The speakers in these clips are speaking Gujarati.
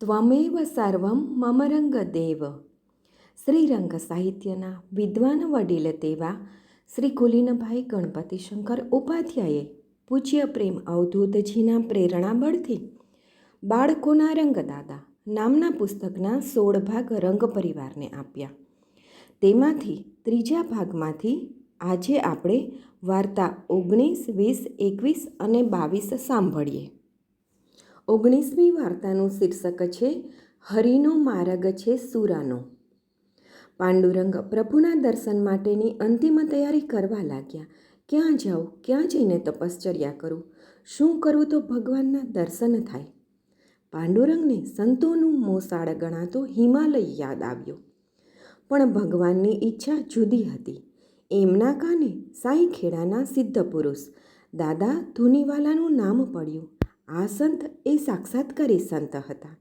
ત્વમેવ સર્વમ મમ રંગદેવ શ્રીરંગ સાહિત્યના વિદ્વાન વડીલ તેવા શ્રી કુલીનભાઈ ગણપતિ શંકર ઉપાધ્યાયે પૂજ્ય પ્રેમ અવધૂતજીના પ્રેરણાબળથી બાળકોના રંગદાદા નામના પુસ્તકના સોળ ભાગ રંગ પરિવારને આપ્યા તેમાંથી ત્રીજા ભાગમાંથી આજે આપણે વાર્તા ઓગણીસ, વીસ, એકવીસ અને બાવીસ સાંભળીએ। ઓગણીસમી વાર્તાનું શીર્ષક છે, હરિનો માર્ગ છે સુરાનો. પાંડુરંગ પ્રભુના દર્શન માટેની અંતિમ તૈયારી કરવા લાગ્યા. ક્યાં જાઉં? ક્યાં જઈને તપશ્ચર્યા કરું? શું કરું તો ભગવાનના દર્શન થાય? પાંડુરંગને સંતોનું મોસાળ ગણાતો હિમાલય યાદ આવ્યો. પણ ભગવાનની ઈચ્છા જુદી હતી. એમના કાને સાંઈ ખેડાના સિદ્ધ પુરુષ દાદા ધુનીવાલાનું નામ પડ્યું. આ સંત એ સાક્ષાત્કારી સંત હતા.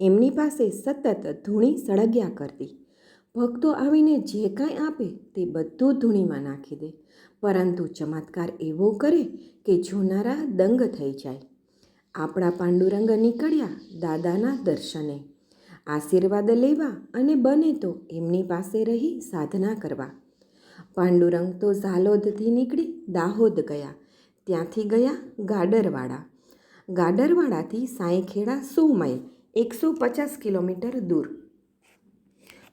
એમની પાસે સતત ધૂણી સળગ્યા કરતી. ભક્તો આવીને જે કાંઈ આપે તે બધું ધૂણીમાં નાખી દે. પરંતુ ચમત્કાર એવો કરે કે જોનારા દંગ થઈ જાય. આપણા પાંડુરંગ નીકળ્યા દાદાના દર્શને. આશીર્વાદ લેવા અને બને તો એમની પાસે રહી સાધના કરવા. પાંડુરંગ તો ઝાલોદથી નીકળી દાહોદ ગયા. ત્યાંથી ગયા ગાડરવાડા. ગાડરવાડાથી સાંઈખેડા સો માઇલ, એકસો પચાસ કિલોમીટર દૂર.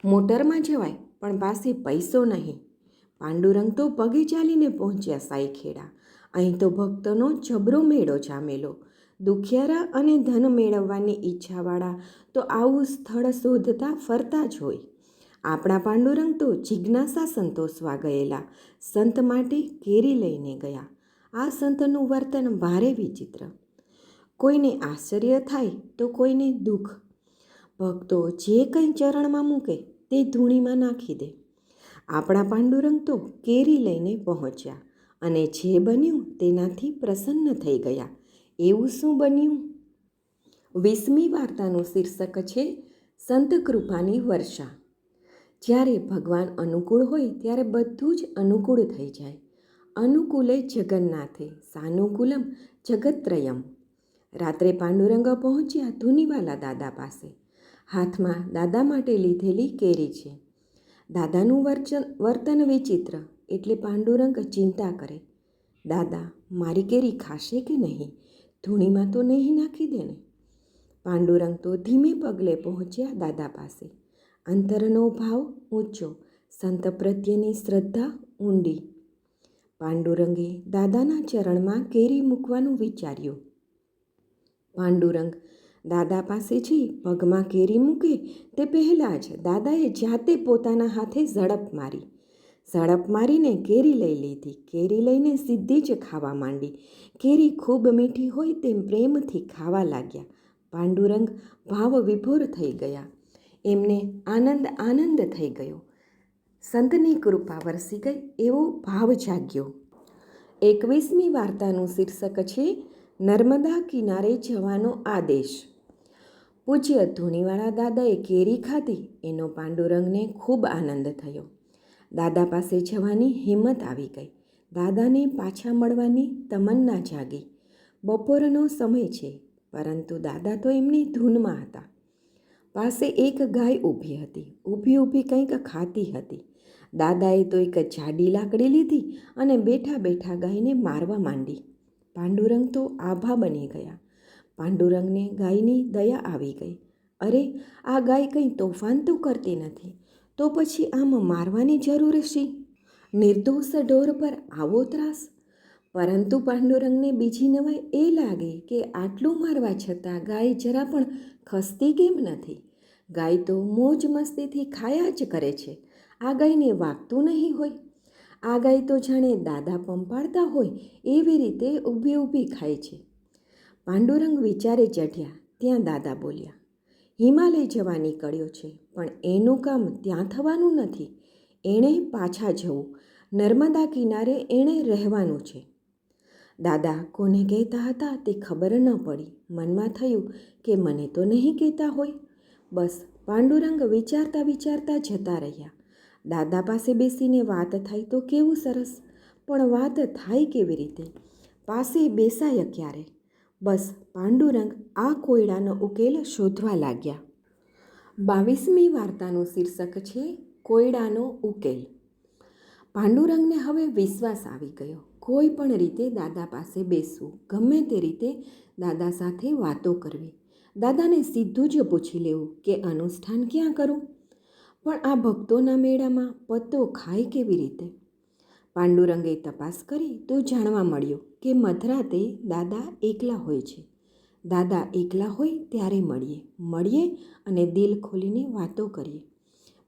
મોટરમાં જવાય, પણ પાસે પૈસો નહીં. પાંડુરંગ તો પગે ચાલીને પહોંચ્યા સાઈખેડા. અહીં તો ભક્તોનો જબરો મેળો જામેલો. દુખિયારા અને ધન મેળવવાની ઈચ્છાવાળા તો આવું સ્થળ શોધતા ફરતા જ હોય. આપણા પાંડુરંગ તો જિજ્ઞાસા સંતોષવા ગયેલા. સંત માટે કેરી લઈને ગયા. આ સંતનું વર્તન ભારે વિચિત્ર. કોઈને આશ્ચર્ય થાય તો કોઈને દુઃખ. ભક્તો જે કંઈ ચરણમાં મૂકે તે ધૂણીમાં નાખી દે. આપણા પાંડુરંગ તો કેરી લઈને પહોંચ્યા અને જે બન્યું તેનાથી પ્રસન્ન થઈ ગયા. એવું શું બન્યું? વીસમી વાર્તાનું શીર્ષક છે, સંત કૃપાની વર્ષા. જ્યારે ભગવાન અનુકૂળ હોય ત્યારે બધું જ અનુકૂળ થઈ જાય. અનુકૂલે જગન્નાથે, સાનુકૂલમ જગત્રયમ. રાત્રે પાંડુરંગ પહોંચ્યા ધુનીવાલા દાદા પાસે. હાથમાં દાદા માટે લીધેલી કેરી છે. દાદાનું વર્ચન, વર્તન વિચિત્ર એટલે પાંડુરંગ ચિંતા કરે. દાદા, મારી કેરી ખાશે કે નહીં? ધૂણીમાં તો નહીં નાખી દે ને? પાંડુરંગ તો ધીમે પગલે પહોંચ્યા દાદા પાસે. અંતરનો ભાવ ઊંચો, સંત પ્રત્યેની શ્રદ્ધા ઊંડી. પાંડુરંગે દાદાના ચરણમાં કેરી મૂકવાનું વિચાર્યું. પાંડુરંગ દાદા પાસે જઈ પગમાં કેરી મૂકે તે પહેલાં જ દાદાએ જાતે પોતાના હાથે ઝડપ મારી. ઝડપ મારીને કેરી લઈ લીધી. કેરી લઈને સીધી જ ખાવા માંડી. કેરી ખૂબ મીઠી હોય તેમ પ્રેમથી ખાવા લાગ્યા. પાંડુરંગ ભાવ વિભોર થઈ ગયા. એમને આનંદ આનંદ થઈ ગયો. સંતની કૃપા વરસી ગઈ એવો ભાવ જાગ્યો. એકવીસમી વાર્તાનું શીર્ષક છે નર્મદા કિનારે જવાનો આદેશ. પૂજ્ય ધૂણીવાળા દાદાએ કેરી ખાધી, એનો પાંડુરંગને ખૂબ આનંદ થયો. દાદા પાસે જવાની હિંમત આવી ગઈ. દાદાને પાછા મળવાની તમન્ના જાગી. બપોરનો સમય છે, પરંતુ દાદા તો એમની ધૂનમાં હતા. પાસે એક ગાય ઊભી હતી, ઊભી ઊભી કંઈક ખાતી હતી. દાદાએ તો એક જાડી લાકડી લીધી અને બેઠા બેઠા ગાયને મારવા માંડી. પાંડુરંગ તો આભા બની ગયા. પાંડુરંગને ગાયની દયા આવી ગઈ. અરે, આ ગાય કંઈ તોફાન તો કરતી નથી. તો પછી આમ મારવાની જરૂર શી? નિર્દોષ ઢોર પર આવો ત્રાસ? પરંતુ પાંડુરંગને બીજી નવાઈ એ લાગે કે આટલું મારવા છતાં ગાય જરા પણ ખસતી કેમ નથી? ગાય તો મોજ મસ્તીથી ખાયા જ કરે છે. આ ગાયને વાગતું નહીં હોય. આ ગાય તો જાણે દાદા પંપાડતા હોય એવી રીતે ઊભી ઊભી ખાય છે. પાંડુરંગ વિચારે ચઢ્યા, ત્યાં દાદા બોલ્યા, હિમાલય જવા નીકળ્યો છે, પણ એનું કામ ત્યાં થવાનું નથી. એણે પાછા જવું. નર્મદા કિનારે એણે રહેવાનું છે. દાદા કોને કહેતા હતા તે ખબર ન પડી. મનમાં થયું કે મને તો નહીં કહેતા હોય. બસ પાંડુરંગ વિચારતા વિચારતા જતા રહ્યા. દાદા પાસે બેસીને વાત થાય તો કેવું સરસ? પણ વાત થાય કેવી રીતે? પાસે બેસાય ક્યારે? બસ પાંડુરંગ આ કોયડાનો ઉકેલ શોધવા લાગ્યા. બાવીસમી વાર્તાનું શીર્ષક છે કોયડાનો ઉકેલ. પાંડુરંગને હવે વિશ્વાસ આવી ગયો. કોઈ પણ રીતે દાદા પાસે બેસવું, ગમે તે રીતે દાદા સાથે વાતો કરવી. દાદાને સીધું જ પૂછી લેવું કે અનુષ્ઠાન ક્યાં કરું? પણ આ ભક્તોના મેળામાં પત્તો ખાય કેવી રીતે? પાંડુરંગે તપાસ કરી તો જાણવા મળ્યું કે મધરાતે દાદા એકલા હોય છે. દાદા એકલા હોય ત્યારે મળીએ. મળીએ અને દિલ ખોલીને વાતો કરીએ.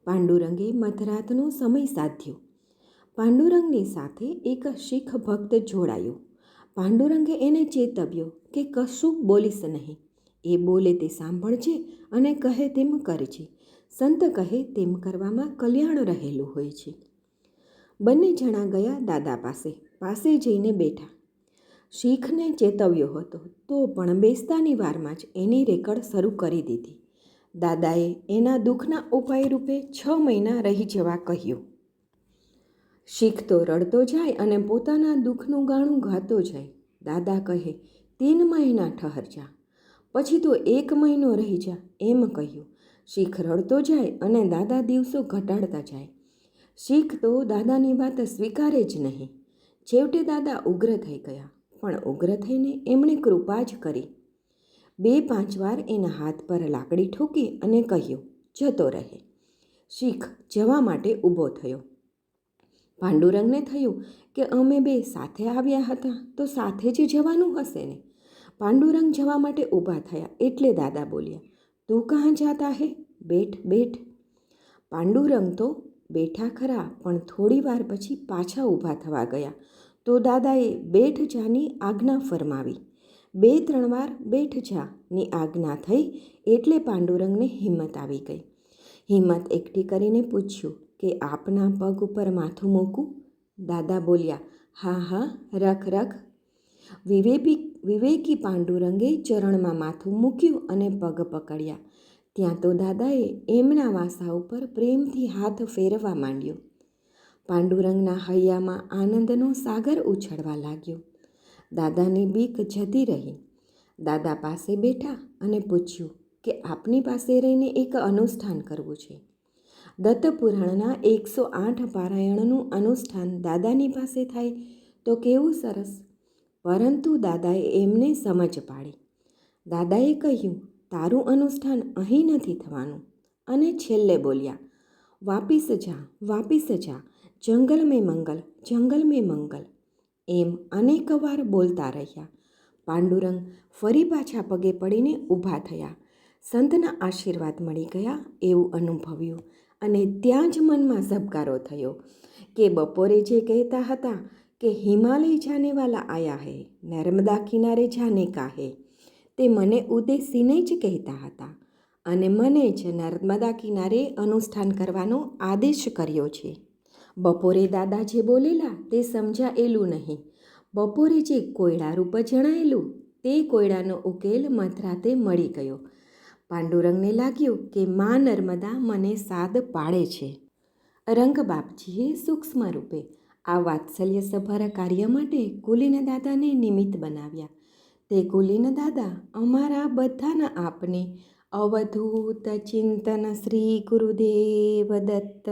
પાંડુરંગે મધરાતનો સમય સાધ્યો. પાંડુરંગની સાથે એક શીખ ભક્ત જોડાયો. પાંડુરંગે એને ચેતવ્યો કે કશું બોલીશ નહીં. એ બોલે તે સાંભળજે અને કહે તેમ કરજે. સંત કહે તેમ કરવામાં કલ્યાણ રહેલું હોય છે. બંને જણા ગયા દાદા પાસે. પાસે જઈને બેઠા. શીખને ચેતવ્યો હતો. તો પણ બેસતાની વારમાં જ એની રેકડ શરૂ કરી દીધી. દાદાએ એના દુઃખના ઉપાય રૂપે છ મહિના રહી જવા કહ્યું. શીખ તો રડતો જાય અને પોતાના દુઃખનું ગાણું ગાતો જાય. દાદા કહે, તીન મહિના ઠહરજા પછી તો એક મહિનો રહી જા. એમ કહ્યું. શીખ રડતો જાય અને દાદા દિવસો ઘટાડતા જાય. શીખ તો દાદાની વાત સ્વીકારે જ નહીં. છેવટે દાદા ઉગ્ર થઈ ગયા, પણ ઉગ્ર થઈને એમણે કૃપા જ કરી. બે પાંચ વાર એના હાથ પર લાકડી ઠોકી અને કહ્યું, જતો રહે. શીખ જવા માટે ઊભો થયો. પાંડુરંગને થયું કે અમે બે સાથે આવ્યા હતા તો સાથે જ જવાનું હશે ને? પાંડુરંગ જવા માટે ઊભા થયા એટલે દાદા બોલ્યા તું કહાં જાતા હે બેઠ બેઠ. પાંડુરંગ તો બેઠા ખરા, પણ થોડી વાર પછી પાછા ઊભા થવા ગયા. તો દાદાએ બેઠ જાની આજ્ઞા ફરમાવી. બે, ત્રણ વાર બેઠ જાની આજ્ઞા થઈ, એટલે પાંડુરંગને હિંમત આવી ગઈ. હિંમત એકઠી કરીને પૂછ્યું કે આપના પગ ઉપર માથું મૂકું? દાદા બોલ્યા, હા હા, રખ રખ. વિવેકી વિવેકી પાંડુરંગે ચરણમાં માથું મૂક્યું અને પગ પકડ્યા. ત્યાં તો દાદાએ એમના વાસા ઉપર પ્રેમથી હાથ ફેરવા માંડ્યો. પાંડુરંગના હૈયામાં આનંદનો સાગર ઉછળવા લાગ્યો. દાદાની બીક જતી રહી. દાદા પાસે બેઠા અને પૂછ્યું કે આપની પાસે રહીને એક અનુષ્ઠાન કરવું છે? દત્તપુરાણના એકસો આઠ પારાયણનું અનુષ્ઠાન દાદાની પાસે થાય તો કેવું સરસ? પરંતુ દાદાએ એમને સમજ પાડી. દાદાએ કહ્યું, તારું અનુષ્ઠાન અહીં નથી થવાનું. અને છેલ્લે બોલ્યા, વાપિસ જા વાપિસ જા, જંગલ મેં મંગલ, જંગલ મેં મંગલ. એમ અનેક વાર બોલતા રહ્યા. પાંડુરંગ ફરી પાછા પગે પડીને ઊભા થયા. સંતના આશીર્વાદ મળી ગયા એવું અનુભવ્યું અને ત્યાં જ મનમાં ઝબકારો થયો કે બપોરે જે કહેતા હતા કે હિમાલય જાને વાલા આયા હે, નર્મદા કિનારે જાને હે તે મને ઉદેશીને જ કહેતા હતા અને મને જ નર્મદા કિનારે અનુષ્ઠાન કરવાનો આદેશ કર્યો છે. બપોરે દાદા જે બોલેલા, તે સમજાયેલું નહીં. બપોરે જે કોયડા રૂપ જણાયેલું, તે કોયડાનો ઉકેલ મધરાતે મળી ગયો. પાંડુરંગને લાગ્યું કે મા નર્મદા મને સાદ પાડે છે. રંગબાપજીએ સૂક્ષ્મ રૂપે આ વાત્સલ્યસભર કાર્ય માટે કુલીન દાદાને નિમિત્ત બનાવ્યા. તે કુલીન દાદા અમારા બધાના આપને અવધૂત ચિંતન શ્રી ગુરુદેવ દત્ત